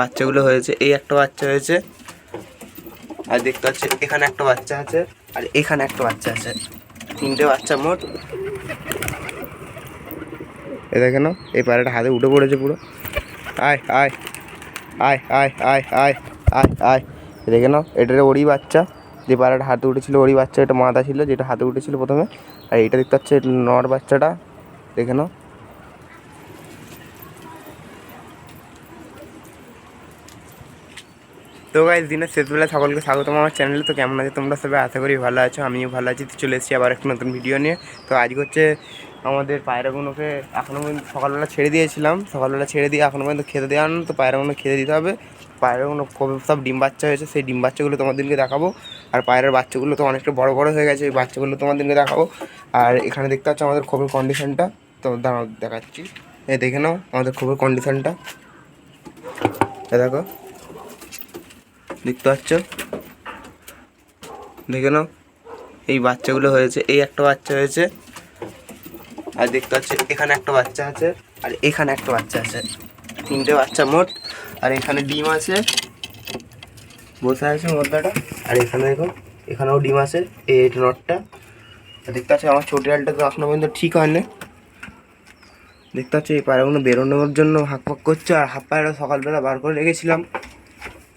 বাচ্চাগুলো হয়েছে, এই একটা বাচ্চা হয়েছে। আর দেখতে পাচ্ছি, এখানে একটা বাচ্চা আছে, আর এখানে একটা বাচ্চা আছে। তিনটে বাচ্চা মোট। এ দেখে নাও, এই পায়রাটা হাতে উঠে পড়েছে পুরো। আয় আয় আয় আয় আয় আয় আয় আয়। দেখে নাও এটার ওরই বাচ্চা। যে পায়রাটা হাতে উঠেছিল, ওরই বাচ্চা, এটা মাদা ছিল, যেটা হাতে উঠেছিল প্রথমে। আর এটা দেখতে পাচ্ছি, এটা নর বাচ্চাটা। দেখে নাও। তো গাইজ দিনের শেষবেলা সকলকে স্বাগতম আমার চ্যানেলে তো কেমন আছে তোমরা সবাই? আশা করি ভালো আছো, আমিও ভালো আছি। তো চলে এসেছি আবার একটা নতুন ভিডিও নিয়ে। তো আজকে হচ্ছে আমাদের পায়রাগুলোকে এখনও পর্যন্ত সকালবেলা ছেড়ে দিয়েছিলাম। সকালবেলা ছেড়ে দিয়ে এখনও পর্যন্ত খেতে দেওয়া না তো পায়রাগুলো খেতে দিতে হবে। পায়রাগুলো কবে সব ডিম বাচ্চা হয়েছে, সেই ডিম বাচ্চাগুলো তোমাদেরকে দেখাবো। আর পায়রার বাচ্চাগুলো তো অনেকটা বড় বড় হয়ে গেছে ওই বাচ্চাগুলো তোমাদেরকে দেখাবো। আর এখানে দেখতে পাচ্ছ আমাদের খবর কন্ডিশনটা তো দাঁড়াও, দেখাচ্ছি। এ দেখে নাও আমাদের খবর কন্ডিশনটা দেখো। দেখতে পাচ্ছ? দেখে নাও। এই বাচ্চাগুলো হয়েছে, এই একটা বাচ্চা হয়েছে, আর দেখতে পাচ্ছ এখানে একটা বাচ্চা আছে, আর এখানে একটা বাচ্চা আছে। তিনটে বাচ্চা মোট, আর এখানে ডিম আছে। বসে আছে মদ্দাটা? আর এখানে দেখো, এখানেও ডিম আছে, এই নটটা। দেখতে পাচ্ছ আমার ছোট ডালটা তো এখনও পর্যন্ত ঠিক হয়নি। দেখতে পাচ্ছ এই পায়রাগুলো বেরোনোর জন্য হাঁক পাক করছে, আর হাফ পায়রা সকালবেলা বার করে রেখেছিলাম।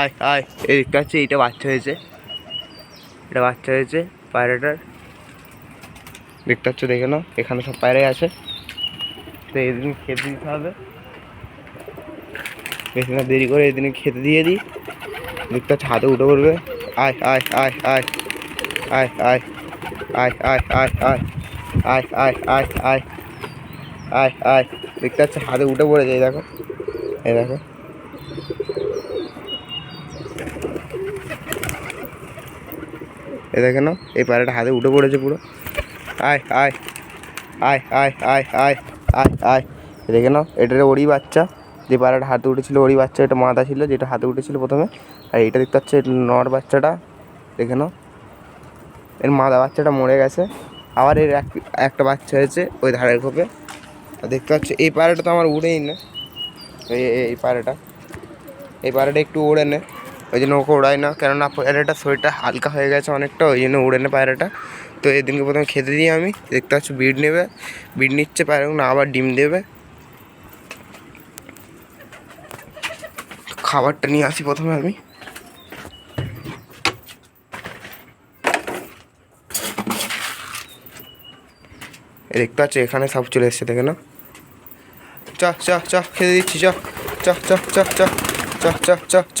আয় আয় এই দেখতে পাচ্ছি, এইটা বাচ্চা হয়েছে। এটা বাচ্চা হয়েছে, পায়রাটার। দেখতে পাচ্ছ, দেখে নাও, এখানে সব পায়রাই আছে। তো এদিন খেতে দিতে হবে। বেশি না, দেরি করে এদিনে খেতে দিয়ে দিই। দেখতে পাচ্ছ, হাতে উঠে পড়বে। আয় আয় আয় আয়। আয় আয় আয় আয় আয় আয়। আয় আয় আয় আয়। আয় আয়। দেখতে পাচ্ছ, হাতে উঠে পড়ে যায় দেখো। এই দেখো। এ দেখে এই পায়রাটা হাতে উঠে পড়েছে পুরো। আয় আয় আয় আয় আয় আয় আয় আয়। দেখে নাও এটার ওরই বাচ্চা। যে পায়রাটা হাতে উঠেছিল ওরই বাচ্চা, এটা মাদা ছিল, যেটা হাতে উঠেছিল প্রথমে। আর এটা দেখতে পাচ্ছ নর বাচ্চাটা। দেখে নাও এর মাদা বাচ্চাটা মরে গেছে। আবার এর এক, একটা বাচ্চা হয়েছে ওই ধারের খোপে। আর দেখতে পাচ্ছ, এই পায়রাটা তো আমার উড়েই না। এই পায়রাটা এই পায়রাটা একটু ওড়ে নে। ওই জন্য ওকে ওড়ায় না। কেননা পায়রাটার শরীরটা হালকা হয়ে গেছে অনেকটা, ওই জন্য উড়ে নে পায়রাটা। তো এদিনকে প্রথমে খেতে দিই আমি, দেখতে পাচ্ছ বিড নেবে, বিড নিচ্ছে না আবার ডিম দেবে। খাবারটা নিয়ে আসি প্রথমে আমি। দেখতে পাচ্ছ এখানে সব চলে এসছে, দেখে না চ চ চ খেতে দিচ্ছি চ চ চ চ চ চ চ চ চ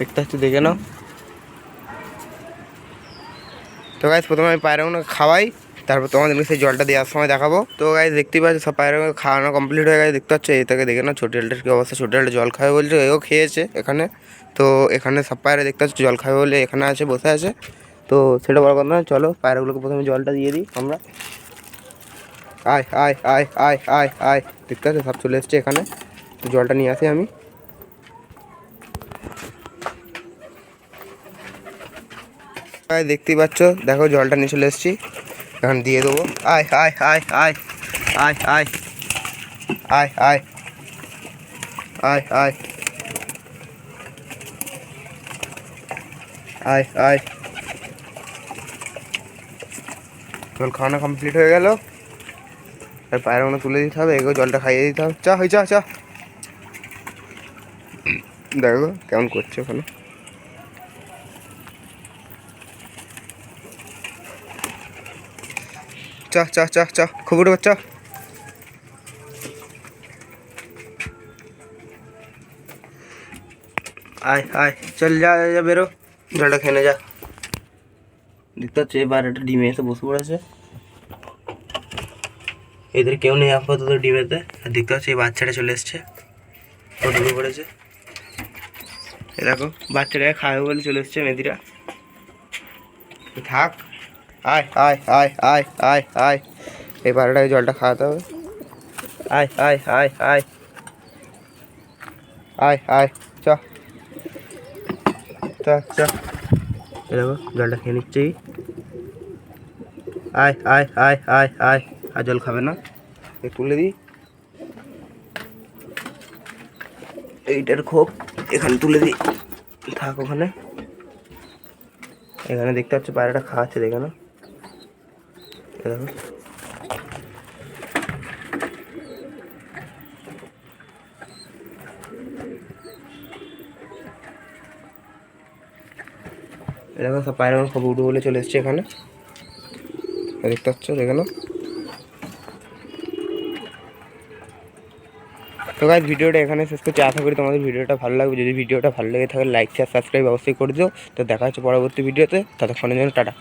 দেখতে হচ্ছে দেখে নাও। তো গাইজ প্রথমে আমি পায়রাগুলো খাওয়াই, তারপর তোমাদেরকে সেই জলটা দেওয়ার সময় দেখাবো। তো গাইজ দেখতেই পাচ্ছ, সব পায়রাগুলো খাওয়ানো কমপ্লিট হয়ে গেছে, দেখতে পাচ্ছ? এই থেকে দেখে নাও ছোটো ডালটার কী অবস্থা ছোটো ডালটা জল খাবে বলছে, এও খেয়েছে এখানে। তো এখানে সব পায়রা দেখতে পাচ্ছ, জল খাবে বলে এখানে আছে, বসে আছে। তো সেটা বড় কথা না চলো পায়রাগুলোকে প্রথমে জলটা দিয়ে দিই আমরা। আয় আয় আয় আয় আয় আয়, দেখতে পাচ্ছ? সব চলে এসছে এখানে। তো জলটা নিয়ে আসি আমি। দেখতেই পাচ্ছ দেখো জলটা নিয়ে চলে এসেছি এখন দিয়ে দেবো আয় আয় আয় আয় আয় আয় আয় আয় আয় আয় আয় আয় জল খাওয়ানো কমপ্লিট হয়ে গেল আর পায়রাগুলো তুলে দিতে হবে এগুলো জলটা খাইয়ে দিতে হবে চা হয়ে চা চা দেখো কেমন করছে ওখানে চ চ চ চ খবর চ আয় আয় চল যা যা, বেরো। জলটা খেয়ে যা। দেখতে হচ্ছে এবার একটা ডিমে এসে বসে পড়েছে। এদের কেউ নেই আপাতত ডিমেতে। আর দেখতে পাচ্ছি এই বাচ্চাটা চলে এসছে। ও পড়েছে। দেখো বাচ্চাটাকে খাবে বলে চলে এসছে মেয়েদিরা থাক। আয় আয় আয় আয় আয় আয় এই পাড়াটাকে জলটা খাওয়াতে হবে আয় আয় আয় আয় আয় আয় চ চ চ এ জলটা খেয়ে নিচ্ছি আয় আয় আয় আয় আয় আর জল খাবে না এ তুলে দিই এইটার খোপ এখানে তুলে দিই থাক ওখানে এখানে দেখতে পাচ্ছ পায়রাটা খাওয়াচ্ছে দেখে না দেখো সব পায়রা সব উঠে বলে চলে এসছে এখানে। দেখতে পাচ্ছ, দেখে নাও। তো গাইজ ভিডিওটা এখানে শেষ করছি। আশা করি তোমাদের ভিডিওটা ভালো লাগবে। যদি ভিডিওটা ভালো লেগে থাকে লাইক শেয়ার সাবস্ক্রাইব অবশ্যই করে দিও। তো দেখা হচ্ছে পরবর্তী ভিডিওতে। ততক্ষণের জন্য টাটা।